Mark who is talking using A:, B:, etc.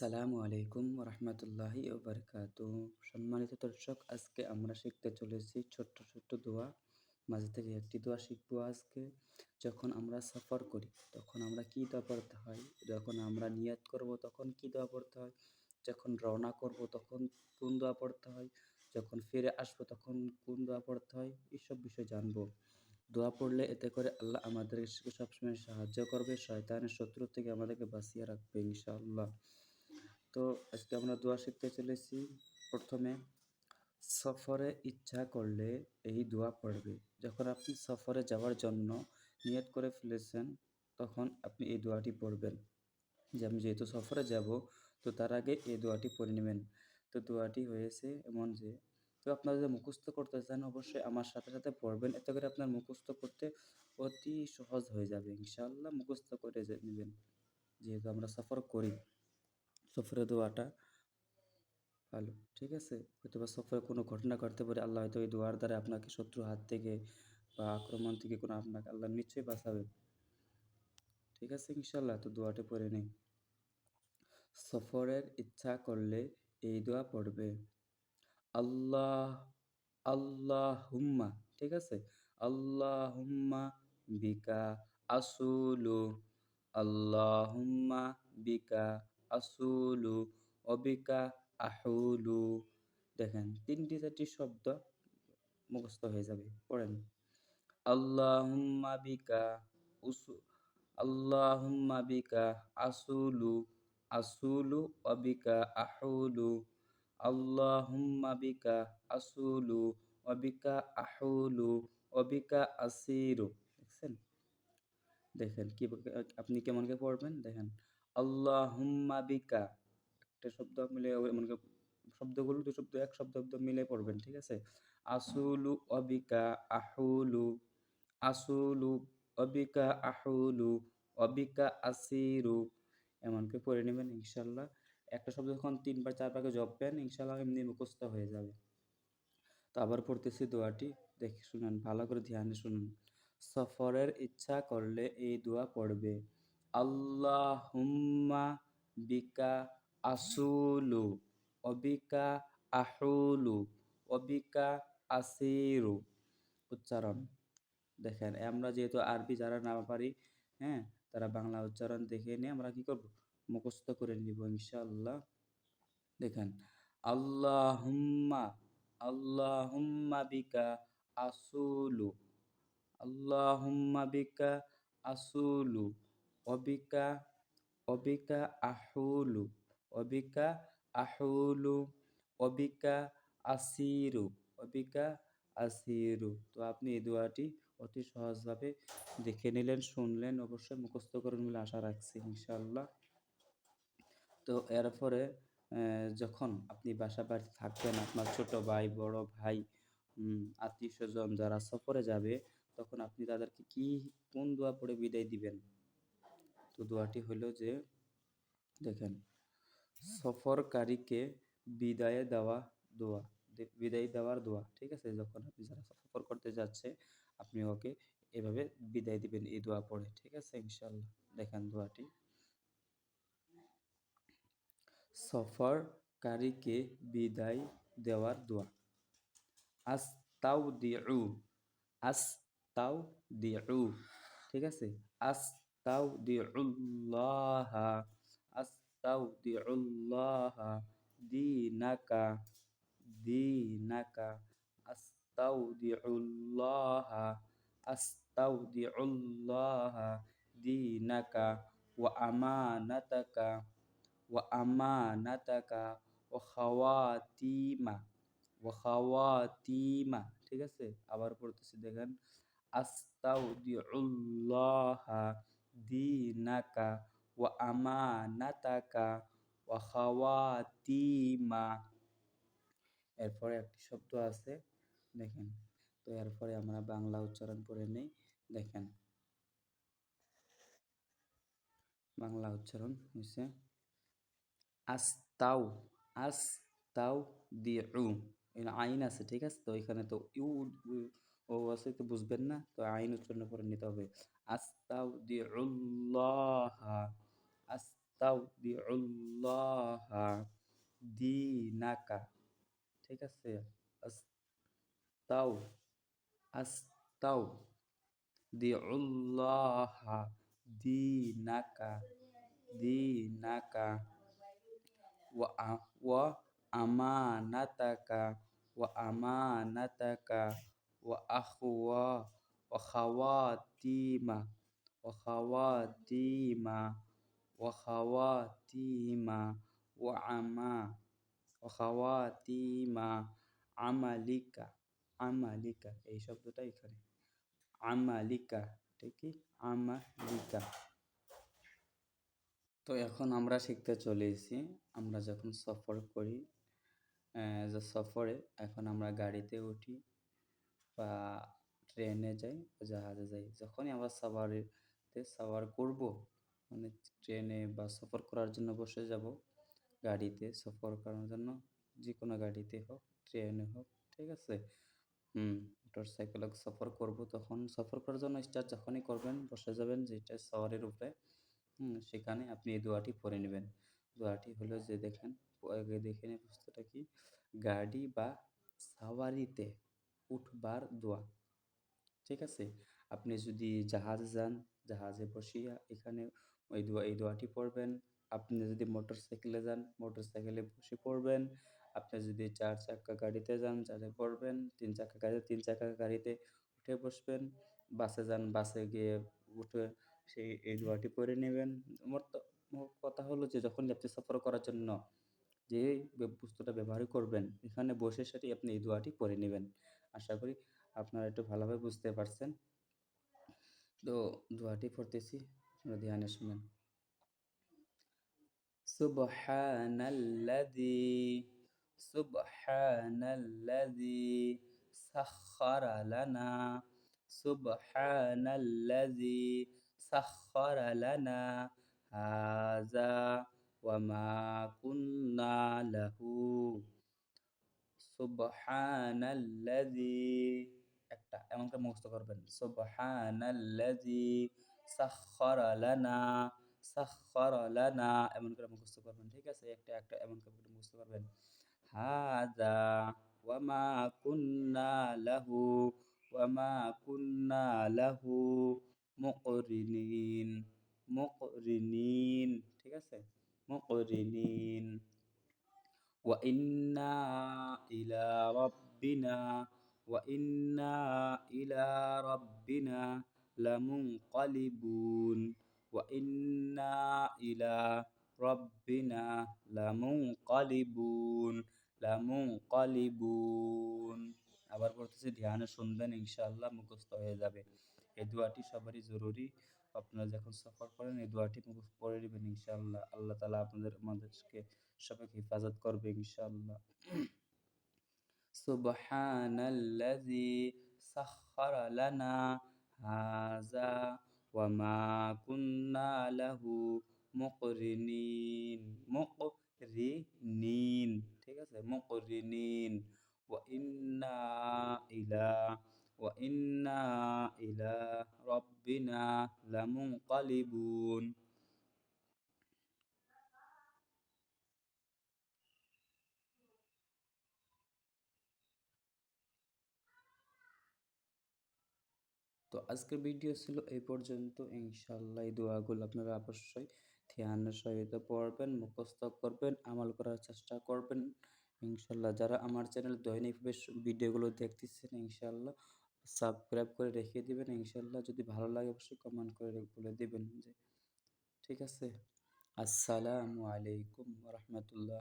A: আসসালামু আলাইকুম রহমতুল্লাহি বারকাত সম্মানিত দর্শক, আজকে আমরা শিখতে চলেছি ছোট্ট ছোট্ট দোয়া। মাঝে থেকে একটি দোয়া শিখব আজকে। যখন আমরা সফর করি, তখন আমরা কী দোয়া পড়তে হয়? যখন আমরা নিয়াত করব, তখন কী দোয়া পড়তে হয়? যখন রওনা করব, তখন কোন দোয়া পড়তে হয়? যখন ফিরে আসব, তখন কোন দোয়া পড়তে হয়? এইসব বিষয় জানব। দোয়া পড়লে এতে করে আল্লাহ আমাদেরকে সবসময় সাহায্য করবে, শয়তানের শত্রু থেকে আমাদেরকে বাঁচিয়ে রাখবে, ইনশাআল্লাহ। তো আজকে আমরা দোয়া শিখতে চলেছি। প্রথমে, সফরে ইচ্ছা করলে এই দোয়া পড়বে। যখন আপনি সফরে যাওয়ার জন্য নিয়ত করে ফেলেছেন, তখন আপনি এই দোয়াটি পড়বেন যে, আমি যেহেতু সফরে যাব, তো তার আগে এই দোয়াটি পড়ে নেবেন। তো দোয়াটি হয়েছে এমন যে, তো আপনারা যদি মুখস্থ করতে চান, অবশ্যই আমার সাথে সাথে পড়বেন। এতে করে আপনার মুখস্থ করতে অতি সহজ হয়ে যাবে। ইনশাআল্লাহ মুখস্থ করে নেবেন। যেহেতু আমরা সফর করি। সফরে দোয়াটা ভালো, ঠিক আছে? হয়তো বা সফরে কোনো ঘটনা ঘটতে পারে, আল্লাহ হয়তো ওই দোয়ার দ্বারা আপনাকে শত্রু হাত থেকে বা আক্রমণ থেকে কোনো আপনাকে, আল্লাহ নিশ্চয়ই বাঁচাবে। ঠিক আছে ইনশাল্লাহ তো দোয়াটা পড়ে নেই। সফরের ইচ্ছা করলে এই দোয়া পড়বে, আল্লাহ আল্লাহ হুম্মা ঠিক আছে? আল্লাহ হুম্মা বিকা আসুলু আল্লাহ হুম্মা বিকা আসুলু, অবিকা আহুলু। দেখেন, তিনটি চারটি শব্দ মুখস্থ হয়ে যাবে। পড়েন। আল্লাহুম্মা বিকা উসু, আল্লাহুম্মা বিকা আসুলু আসুলু, অবিকা আহুলু। আল্লাহুম্মা বিকা আসুলু, অবিকা আহুলু, অবিকা আসিরু। দেখছেন? দেখেন, কি আপনি কেমনকে পড়বেন? দেখেন। আল্লাহুম্মা বিকা। একটা শব্দ মিলে মনে শব্দগুলো দুই শব্দ, এক শব্দ শব্দ মিলে পড়বেন, ঠিক আছে? আসুলু অবিকা আহুলু, আসুলু অবিকা আহুলু, অবিকা আসিরু। এমনকি পড়ে নেবেন ইনশাল্লাহ একটা শব্দ যখন তিনবার চারবারকে জপবেন ইনশাল্লাহ এমনি মুখস্থ হয়ে যাবে। তো আবার পড়তেছি দোয়াটি, দেখে শুনুন, ভালো করে ধ্যানে শুনুন। সফরের ইচ্ছা করলে এই দোয়া পড়বে। আল্লাহুম্মা বিকা আসুলু অবিকা আহুলু অবিকা আসিরু। উচ্চারণ। দেখেন আমরা যেহেতু আরবি যারা না পারি হ্যাঁ তারা বাংলা উচ্চারণ দেখে নিয়ে আমরা কি করব? মুখস্থ করে নিব ইনশাআল্লাহ। দেখেন, আল্লাহুম্মা আল্লাহুম্মা বিকা আসুলু, আল্লাহুম্মা বিকা আসুলু অবিকা অবিকা আহুলু অবিকা আহুলু, অবিকা আসিরু অবিকা আসিরু। তো আপনি এই দোয়াটি অতি সহজভাবে দেখে নিলেন, শুনলেন, অবশ্যই মুখস্থ করুন বলে আশা রাখছি ইনশাল্লাহ তো এরপরে যখন আপনি বাসা বাড়িতে থাকবেন, আপনার ছোট ভাই, বড় ভাই আত্মীয় স্বজন যারা সফরে যাবে, তখন আপনি তাদেরকে কি, কোন দোয়া পড়ে বিদায় দিবেন? তো দোয়াটি হলো যে, দেখেন, সফরকারীকে বিদায় দেওয়া দোয়া বিদায় দেওয়ার দোয়া, ঠিক আছে? যখন আপনি যারা সফর করতে যাচ্ছে, আপনি ওকে এভাবে বিদায় দিবেন এই দোয়া পড়ে, ঠিক আছে? ইনশাল্লাহ দেখেন দোয়াটি। সফরকারীকে বিদায় দেওয়ার দোয়া। আস্তাউ দিউ আস তাও দিউ ঠিক আছে? আস তাও দিউল্লাহ আস তাও দিউল্লাহ দিনাকা দিনাকা আস তাও দিউল্লাহ আস তাও দিউল্লাহ দিনাকা ওয়া আমানাতাকা ওয়া আমানাতাকা ওয়া খাওয়াতিমা ওয়া খাওয়াতিমা ঠিক আছে আবার পড়তেছি দেখেন আস্তাউদিউল্লাহা দীনাকা ওয়া আমানাতাকা ওয়া খাওয়াতিমা এরপরে একটি শব্দ আছে, দেখেন। তো এরপরে আমরা বাংলা উচ্চারণ করে নেই, দেখেন। বাংলা উচ্চারণ হয়েছে আস্তাউ আস্তাউ দিউ। আইন আছে, ঠিক আছে? তো এখানে তো ইউ ও আছে, তো বুঝবেন না। তো আইন উচ্চারণ করে নিতে হবে। আস্তাউ দিউল্লাহ আস্তাউদিউল্লাহা দিনাকা ঠিক আছে আস্তাউ আস্তাউ দিউল্লাহা দিনাকা দিনাকা wa wa amanataka. Wa amanataka. Wa akhwa. وخواتيمه وخواتيمه وخواتيمه وعما وخواتيمه, عملك عملك, এই শব্দটা এখানে। عملك ঠিক عملك। তো এখন আমরা শিখতে চলে এসেছি আমরা যখন সফর করি সফরে, এখন আমরা গাড়িতে উঠি বা ট্রেনে যাই, জাহাজে যাই। যখনই আমরা সাওয়ারিতে সাওয়ার করব মানে ট্রেনে বা সফর করার জন্য বসে যাব, গাড়িতে সফর করার জন্য যে কোনো গাড়িতে হোক, ট্রেনে হোক, ঠিক আছে? হুম মোটর সাইকেলে সফর করব তখন। সফর করার জন্য স্টার্ট যখনই করবেন, বসে যাবেন যেটা সাওয়ারের উপরে, হুম, সেখানে আপনি এই দোয়াটি পড়ে নেবেন। দোয়াটি হলো যে দেখেন, আগে দেখে নিন বস্তুটা কি? গাড়ি বা সাওয়ারিতে উঠবার দোয়া। ঠিক আছে? আপনি যদি জাহাজে যান, জাহাজে বসিয়া এখানে ওই দোয়া, এই দোয়াটি পড়বেন। আপনি যদি মোটর সাইকেলে যান মোটর সাইকেলে বসে পড়বেন। আপনি যদি চার চাকা গাড়িতে যান, চারে পড়বেন। তিন চাকা গাড়িতে, তিন চাকা গাড়িতে উঠে বসবেন। বাসে যান, বাসে গিয়ে উঠে সেই, এই দোয়াটি পড়ে নেবেন। কথা হলো যে, যখন আপনি সফর করার জন্য যে বস্তুটা ব্যবহার করবেন, এখানে বসে সেটি আপনি এই দোয়াটি পড়ে নেবেন। আশা করি আপনারা একটু ভালোভাবে বুঝতে পারছেন। তো দোয়াটি পড়তেছি, আপনারা ধ্যানে শুনেন। সুবহানাল্লাযী সুবহানাল্লাযী সাখখারা লানা, সুবহানাল্লাযী সাখখারা লানা, হাযা ওয়া মা কুন্না লাহু সুবহানাল্লাযী একটা এমন করে মুখস্থ করবেন সুবহানাল্লাযী সাখখারা লানা সাখখারা লানা এমন করে মুখস্থ করবেন ঠিক আছে একটা একটা এমন করে মুখস্থ করবেন হাযা ওয়ামা কুন্না লাহু ওয়ামা কুন্না লাহু মুকরিনিন মুকরিনিন ঠিক আছে মুকরিনিন ওয়া ইন্না ইলা রাব্বিনা ওয়া ইন্না ইলা রাব্বিনা লামুনকালিবুন ওয়া ইন্না ইলা রাব্বিনা লামুনকালিবুন লামুনকালিবুন আবার বলতেছি ধ্যানে শুনবেন, ইনশাআল্লাহ মুখস্থ হয়ে যাবে। এই দোয়াটি সবারই জরুরি। আপনারা যখন সফর করেন, এই দোয়াটি মুখস্থ করে নেবেন ইনশাআল্লাহ। আল্লাহ তালা আপনাদের, আমাদেরকে সবাইকে হেফাজত করবে ইনশাআল্লাহ। হাযা ওয়া মা কুন্না লাহু মুকরিনিন মুকরিনিন, ঠিক আছে? মুকরিনিন। ইন্না ইলা রাব্বিনা লামুনকালিবুন তো আজকের ভিডিও ছিল এই পর্যন্ত। ইনশাল্লাহ এই দোয়াগুলো আপনারা অবশ্যই ধ্যানের সহিত পড়বেন, মুখস্থ করবেন, আমল করার চেষ্টা করবেন। ইনশাল্লাহ যারা আমার চ্যানেল দৈনিক ভিডিওগুলো দেখতেছেন ইনশাল্লাহ সাবস্ক্রাইব করে রেখে দিবেন। ইনশাল্লাহ যদি ভালো লাগে অবশ্যই কমেন্ট করে বলে দিবেন যে, ঠিক আছে? আসসালামু আলাইকুম রহমতুল্লাহ